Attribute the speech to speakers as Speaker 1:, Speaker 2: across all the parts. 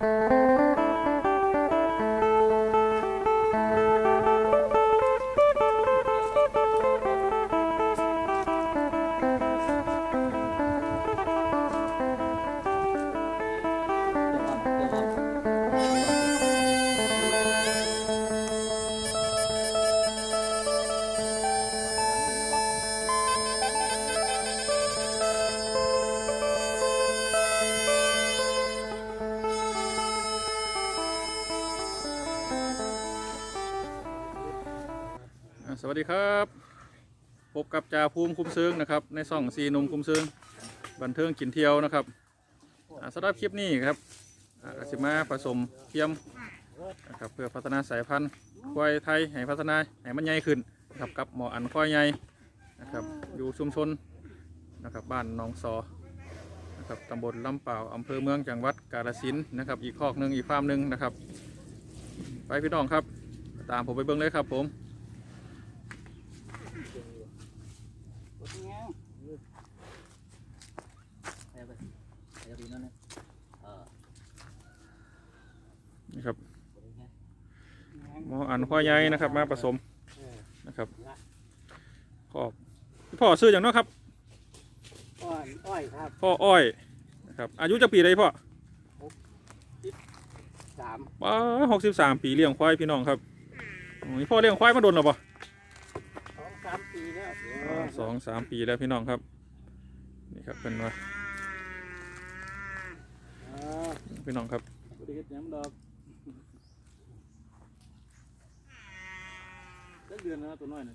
Speaker 1: อ่า สวัสดีครับ พบกับจ่าภูมิคุ้มซึ้งนะครับ ในซ่องซีนุ่มคุ้มซึ้งบันเทิงกินเที่ยวนะครับอ่าสำหรับคลิปนี้ครับอ่ากสิมาผสมเทียมนะครับเพื่อพัฒนาสายพันธุ์ควายไทยให้พัฒนาให้มันใหญ่ขึ้นนะครับกับหมออันควายใหญ่นะครับอยู่ชุมชนนะครับบ้านหนองซอนะครับตำบลลำเปล่าอำเภอเมืองจังหวัดกาฬสินธุ์นะครับ อีกคอกหนึ่งอีกฟาร์มหนึ่งนะครับ ไปพี่น้องครับ ตามผมไปเบิ้งเลยครับผม นี่ครับหมออันพ่อใหญ่นะครับ มาผสมนะครับขอบพี่พ่อซื้ออย่างเน้อครับ
Speaker 2: อ้อยอ้อยครับ
Speaker 1: พ่ออ้อยนะครับอายุจะปีใดพ่อ
Speaker 2: สาม
Speaker 1: ป้าหกสิบสามปีเลี้ยงควายพี่น้องครับโอ้ยพ่อเลี้ยงควายมาโดนหรอปะ
Speaker 2: สองสามปีแล้ว
Speaker 1: อ่า สองสามปีแล้วพี่น้องครับ นี่ครับเป็นว่า
Speaker 2: เออ
Speaker 1: พี่น้องครับ
Speaker 2: บริเวณยังดอกเดือนแล้วตัวน้อยนะ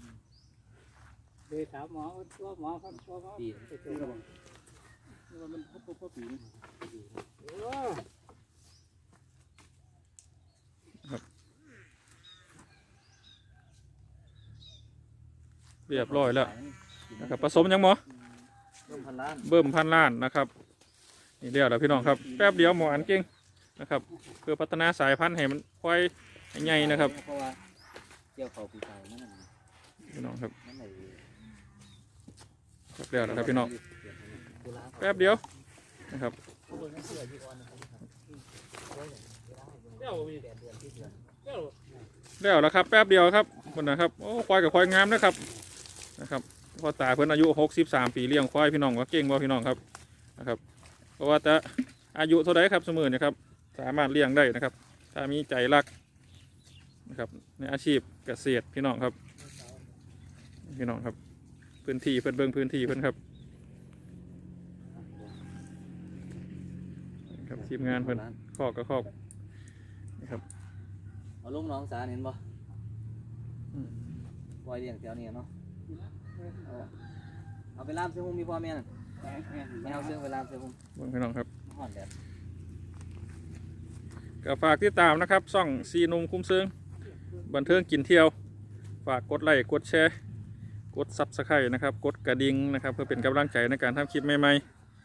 Speaker 2: เดี๋ยวถามหมอว่าหมอครับว่าหมอปีไปเจอกันว่ามันพบพบปีนี่เออ
Speaker 1: เรียบร้อยแล้วนะครับผสมยังหมอ
Speaker 2: ร่มพันล้าน
Speaker 1: เบิ่มพันล้านนะครับนี่เดียวแล้วพี่น้องครับแป๊บเดียวหมออันเก่งนะครับ เพื่อพัฒนาสายพันธุ์ให้มันควายให้ใหญ่นะครับ
Speaker 2: เพราะว่าเกี่ยวเขาปีไก่นั่นน่ะ
Speaker 1: พี่น้องครับ
Speaker 2: นั่นไหน
Speaker 1: แป๊บเดียวนะครับพี่น้องแป๊บเดียวนะครับแล้วแล้วครับแป๊บเดียวครับคนนะครับโอ้ควายกับควายงามนะครับ นะครับพ่อตาเพิ่นอายุ63ปีเลี้ยงควายพี่น้องว่าเก่งว่าพี่น้องครับนะครับ เพราะว่าจะอายุเท่าไรครับเสมอนะครับ สามารถเลี้ยงได้นะครับ ถ้ามีใจรักนะครับ ในอาชีพเกษตรพี่น้องครับ พี่น้องครับ พื้นที่เพิ่นเบิ่งพื้นที่เพิ่นครับครับทีมงานเพิ่นคอกก็คอกนะครับ
Speaker 3: เอาลุงน้องสารเห็นบ่
Speaker 1: อืม
Speaker 3: ปล่อยเลี้ยงแถวนี้เนาะ เอาเอาไปล่ามเสื้อหุ้มมีพ่อแม่น่ะไม่เอาเสื้อไปล่ามเสื้อหุ้ม
Speaker 1: เบิ่งพี่น้องครับ
Speaker 3: ห่อนแดด
Speaker 1: ก็ฝากติดตามนะครับซ่องซีนุมคุ้มเซิงบันเทิงกินเที่ยว ฝากกดไลค์กดแชร์ กดซับสไครต์นะครับ กดกระดิ่งนะครับ เพื่อเป็นกำลังใจในการทำคลิปใหม่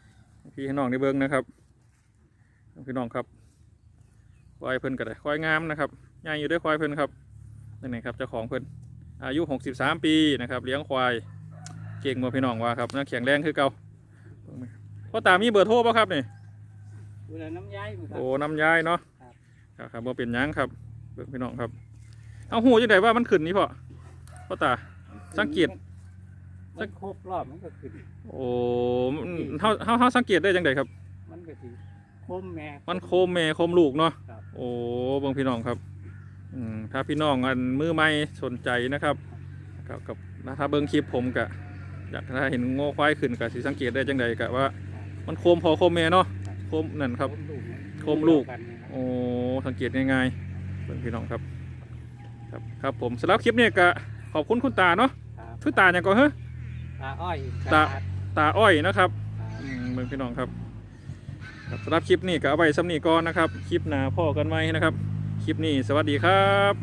Speaker 1: ๆพี่น้องในเบิ้งนะครับพี่น้องครับควายเพิ่นก็ได้ควายงามนะครับย่างอยู่ด้วยควายเพิ่นครับนี่นครับเจ้าของเพิ่น อายุ 63 ปีนะครับเลี้ยงควายเก่งมาพี่น้องว่าครับน่าแข็งแรงคือเก่าพ่อตามีเบอร์โทรป่ะครับนี่
Speaker 2: ดูแลน้ำย้ายมือครับ
Speaker 1: โอ้น้ำย้ายเนาะ
Speaker 2: ครับ
Speaker 1: ครับครับบ่เป็นหยังครับเบิ่งพี่น้องครับ เอาหูจังไดว่ามันขึ้นนี่พ่อพ่อตาสังเกต
Speaker 2: มันครบรอบมันก็ขึ้น
Speaker 1: โอ้มันเฮาเฮาเฮาสังเกตได้จังไดครับ
Speaker 2: มันก็สิคมแม่
Speaker 1: มันโคมแม่โคมลูกเนาะ
Speaker 2: ครับ
Speaker 1: โอ้เบิ่งพี่น้องครับอืม ถ้าพี่น้องอันมือใหม่สนใจนะครับกับกับถ้าเบิ่งคลิปผมกะอยากถ้าเห็นโง่ควายขึ้นกะสิสังเกตได้จังไดกะว่า มันโคมพอโคมแม่เนาะโคมนั่นครับ โคมลูก
Speaker 2: กันนะครับ
Speaker 1: โอ้สังเกตง่ายๆเพื่อนพี่น้องครับ ครับครับผมสำหรับคลิปนี้ก็ขอบคุณคุณตาเนาะ
Speaker 2: ครับ
Speaker 1: คือตาอย่างก็เฮ้
Speaker 2: ตาอ้อย
Speaker 1: ตาตาอ้อยนะครับ
Speaker 2: ครับ
Speaker 1: อืมเพื่อนพี่น้องครับครับสำหรับคลิปนี้ก็เอาไว้สำนีก่อนนะครับ คลิปหน้าพ่อกันไหมนะครับค ลิปนี้ สวัสดี
Speaker 2: ครับ